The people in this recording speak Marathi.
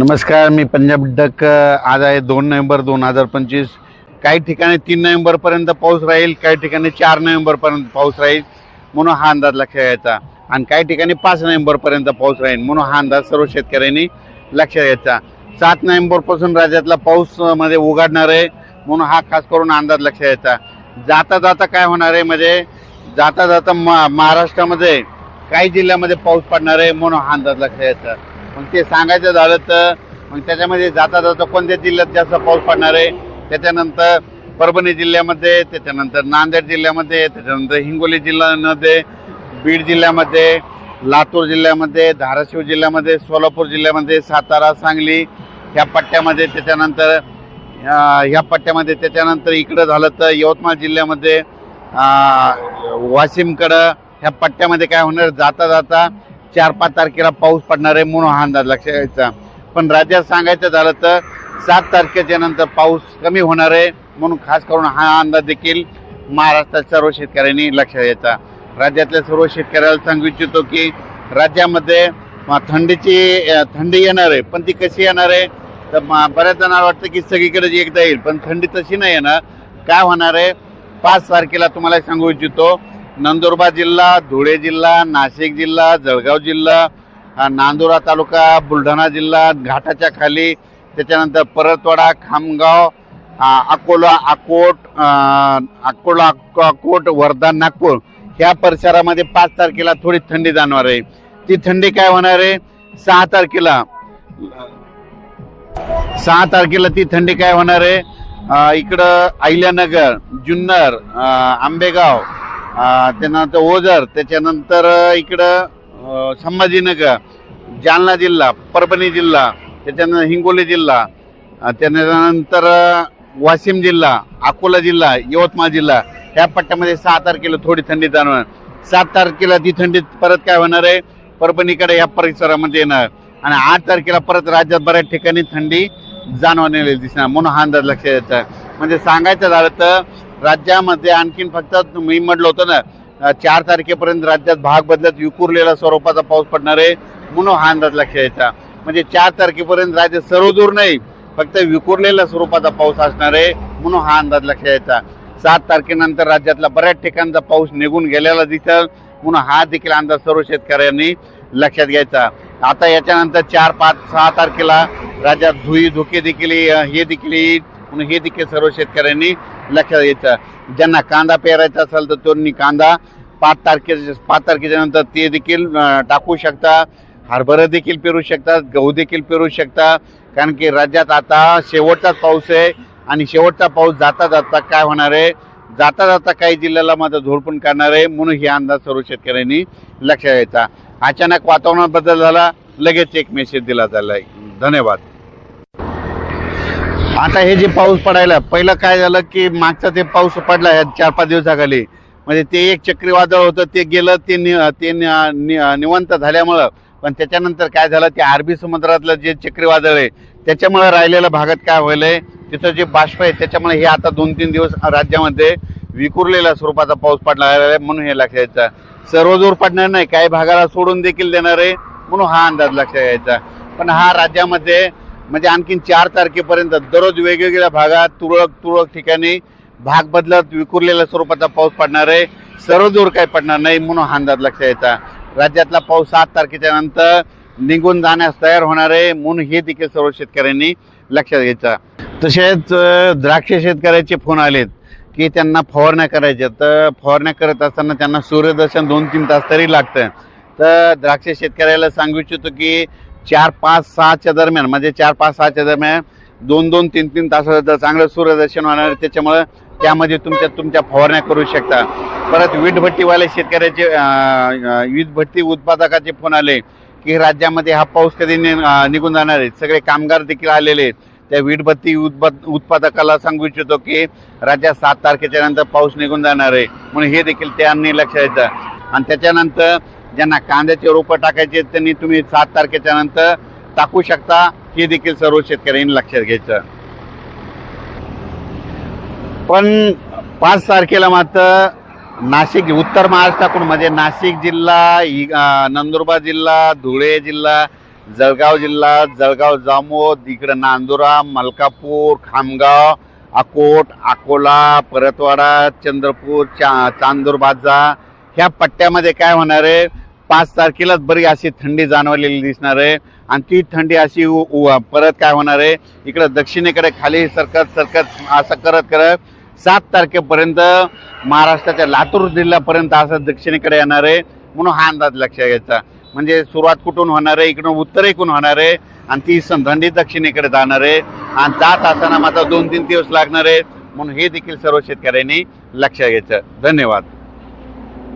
नमस्कार मी पंजाब डक आज आहे दोन नोव्हेंबर दोन हजार पंचवीस. काही ठिकाणी तीन नोव्हेंबरपर्यंत पाऊस राहील काही ठिकाणी चार नोव्हेंबरपर्यंत पाऊस राहील म्हणून हा अंदाज लक्षात घ्यायचा आणि काही ठिकाणी पाच नोव्हेंबरपर्यंत पाऊस राहील म्हणून हा अंदाज सर्व शेतकऱ्यांनी लक्षात घ्यायचा सात नोव्हेंबरपासून राज्यातला पाऊसमध्ये उघडणार आहे म्हणून हा खास करून अंदाज लक्षात घ्यायचा जाता जाता काय होणार आहे म्हणजे जाता जाता महाराष्ट्रामध्ये काही जिल्ह्यामध्ये पाऊस पडणार आहे म्हणून हा अंदाज लक्षात घ्यायचा मग ते सांगायचं झालं तर मग त्याच्यामध्ये जाता जाता कोणत्या जिल्ह्यात जास्त पाऊस पडणार आहे? त्याच्यानंतर परभणी जिल्ह्यामध्ये त्याच्यानंतर नांदेड जिल्ह्यामध्ये त्याच्यानंतर हिंगोली जिल्ह्यामध्ये बीड जिल्ह्यामध्ये लातूर जिल्ह्यामध्ये धाराशिव जिल्ह्यामध्ये सोलापूर जिल्ह्यामध्ये सातारा सांगली ह्या पट्ट्यामध्ये त्याच्यानंतर ह्या पट्ट्यामध्ये त्याच्यानंतर इकडं झालं तर यवतमाळ जिल्ह्यामध्ये वाशिमकडं ह्या पट्ट्यामध्ये काय होणार? जाता जाता चार पाच तारखेला पाऊस पडणार आहे म्हणून हा अंदाज लक्षात घ्यायचा पण राज्यात सांगायचं झालं तर सात तारखेच्या नंतर पाऊस कमी होणार आहे म्हणून खास करून हा अंदाज देखील महाराष्ट्रात सर्व शेतकऱ्यांनी लक्षात घ्यायचा राज्यातल्या सर्व शेतकऱ्याला सांगू इच्छितो की राज्यामध्ये थंडीची थंडी येणार आहे पण ती कशी येणार आहे? तर बऱ्याच जणांना वाटतं की सगळीकडे एकदा येईल पण थंडी तशी नाही येणार. काय होणार आहे? पाच तारखेला तुम्हाला सांगू इच्छितो नंदुरबार जिल्हा धुळे जिल्हा नाशिक जिल्हा जळगाव जिल्हा नांदुरा तालुका बुलढाणा जिल्हा घाटाच्या खाली त्याच्यानंतर परतवाडा खामगाव अकोला अकोट अकोला अकोट वर्धा नागपूर. ह्या परिसरामध्ये पाच तारखेला थोडी थंडी जाणवार आहे. ती थंडी काय होणार आहे? सहा तारखेला सहा तारखेला ती थंडी काय होणार आहे? इकडं अहिल्यानगर जुन्नर आंबेगाव त्यानंतर ओझर त्याच्यानंतर इकडं संभाजीनगर जालना जिल्हा परभणी जिल्हा त्याच्यानंतर हिंगोली जिल्हा त्यानंतर वाशिम जिल्हा अकोला जिल्हा यवतमाळ जिल्हा. ह्या पट्ट्यामध्ये सहा तारखेला थोडी थंडी जाणवणार. सात तारखेला ती थंडी परत काय होणार आहे? परभणीकडे या परिसरामध्ये येणार. आणि आठ तारखेला परत राज्यात बऱ्याच ठिकाणी थंडी जाणवण्याला दिसणार. म्हणून हा अंदाज लक्षात येतं म्हणजे सांगायचं झालं तर राज्यामध्ये आणखीन फक्त मी म्हटलं होतं ना चार तारखेपर्यंत राज्यात भाग बदलत विखुरलेला स्वरूपाचा पाऊस पडणार आहे म्हणून हा अंदाज लक्ष यायचा म्हणजे चार तारखेपर्यंत राज्य सर्वदूर नाही फक्त विखुरलेल्या स्वरूपाचा पाऊस असणार आहे म्हणून हा अंदाज लक्ष यायचा सात तारखेनंतर राज्यातला बऱ्याच ठिकाणचा पाऊस निघून गेलेला दिसेल म्हणून हा देखील अंदाज सर्व शेतकऱ्यांनी लक्षात घ्यायचा. आता याच्यानंतर चार पाच सहा तारखेला राज्यात धुई धुके देखील हे देखील येईल. म्हणून हे देखील सर्व शेतकऱ्यांनी लक्षात घ्यायचं. ज्यांना कांदा पेरायचा असेल तर त्यांनी कांदा पाच तारखे पाच तारखेच्या नंतर ते देखील टाकू शकता. हरभरा देखील पेरू शकतात गहू देखील पेरू शकता. कारण की राज्यात आता शेवटचाच पाऊस आहे आणि शेवटचा पाऊस जाता जाता काय होणार आहे? जाता जाता काही जिल्ह्याला माझा झोडपून करणार आहे. म्हणून हे अंदाज सर्व शेतकऱ्यांनी लक्षात घ्यायचा. अचानक वातावरणात बदल झाला लगेच एक मेसेज दिला झाला आहे धन्यवाद. आता हे जे पाऊस पडायला पहिलं काय झालं की मागचा ते पाऊस पडला चार पाच दिवसाखाली म्हणजे ते एक चक्रीवादळ होतं ते गेलं ते नि ते नि- निवंत झाल्यामुळं पण त्याच्यानंतर काय झालं ते अरबी समुद्रातलं जे चक्रीवादळ आहे त्याच्यामुळे राहिलेल्या भागात काय व्हायलं आहे तिथं जे बाष्प आहे त्याच्यामुळे हे आता दोन तीन दिवस राज्यामध्ये विखुरलेल्या स्वरूपाचा पाऊस पडला आहे म्हणून हे लक्षात यायचं सर्व दूर पडणार नाही काही भागाला सोडून देखील देणार आहे म्हणून हा अंदाज लक्षात यायचा पण हा राज्यामध्ये म्हणजे आणखीन चार तारखेपर्यंत दररोज वेगवेगळ्या भागात तुरळक तुरळक ठिकाणी भाग बदलत विखुरलेल्या स्वरूपाचा पाऊस पडणार आहे. सर्व दूर काही पडणार नाही म्हणून हा अंदाज लक्षात यायचा राज्यातला पाऊस सात तारखेच्या नंतर निघून जाण्यास तयार होणार आहे म्हणून हे देखील सर्व शेतकऱ्यांनी लक्षात घ्यायचं तसेच द्राक्ष शेतकऱ्याचे फोन आलेत की त्यांना फवारण्या करायच्या. तर फवारण्या करत असताना त्यांना सूर्यदर्शन दोन तीन तास तरी लागतं. तर द्राक्ष शेतकऱ्याला सांगू इच्छितो की चार पाच सहाच्या दरम्यान म्हणजे चार पाच सहाच्या दरम्यान दोन दोन तीन तीन तासाचं चांगलं सूर्यदर्शन होणार त्याच्यामुळं त्यामध्ये तुमच्या तुमच्या फवारण्या करू शकता. परत वीटभट्टीवाले शेतकऱ्याचे अं, वीटभट्टी उत्पादकाचे फोन आले की राज्यामध्ये हा पाऊस कधी नि- निघून जाणार आहे? सगळे कामगार देखील आलेले आहेत. त्या वीटभट्टी उत्पादकाला सांगू इच्छितो की राज्यात सात तारखेच्या नंतर पाऊस निघून जाणार आहे. म्हणून हे देखील त्यांनी लक्षात येतं आणि त्याच्यानंतर ज्यांना कांद्याचे रोपं टाकायचे त्यांनी तुम्ही सात तारखेच्या नंतर टाकू शकता. हे देखील सर्व शेतकऱ्यांनी लक्षात घ्यायचं. पण पाच तारखेला मात्र नाशिक उत्तर महाराष्ट्राकडून म्हणजे नाशिक जिल्हा नंदुरबार जिल्हा धुळे जिल्हा जळगाव जिल्हा जळगाव जामोद इकडं नांदुरा मलकापूर खामगाव अकोट अकोला परतवाडा चंद्रपूर चा चांदूर बाजा. ह्या पट्ट्यामध्ये काय होणार आहे? पाच तारखेलाच बरी अशी थंडी जाणवलेली दिसणार आहे. आणि ती थंडी अशी उ- उ- परत काय होणार आहे? इकडं दक्षिणेकडे खाली सरकत सरकत असं करत करत सात तारखेपर्यंत महाराष्ट्राच्या लातूर जिल्ह्यापर्यंत असं दक्षिणेकडे येणार आहे. म्हणून हा अंदाज लक्षात घ्यायचा. म्हणजे सुरुवात कुठून होणार आहे? इकडून उत्तरेकडून होणार आहे. आणि ती संधंडी थंडी दक्षिणेकडे जाणार आहे. आणि जात असताना माझा दोन तीन दिवस लागणार आहे. म्हणून हे देखील सर्व शेतकऱ्यांनी लक्षात घ्यायचं. धन्यवाद.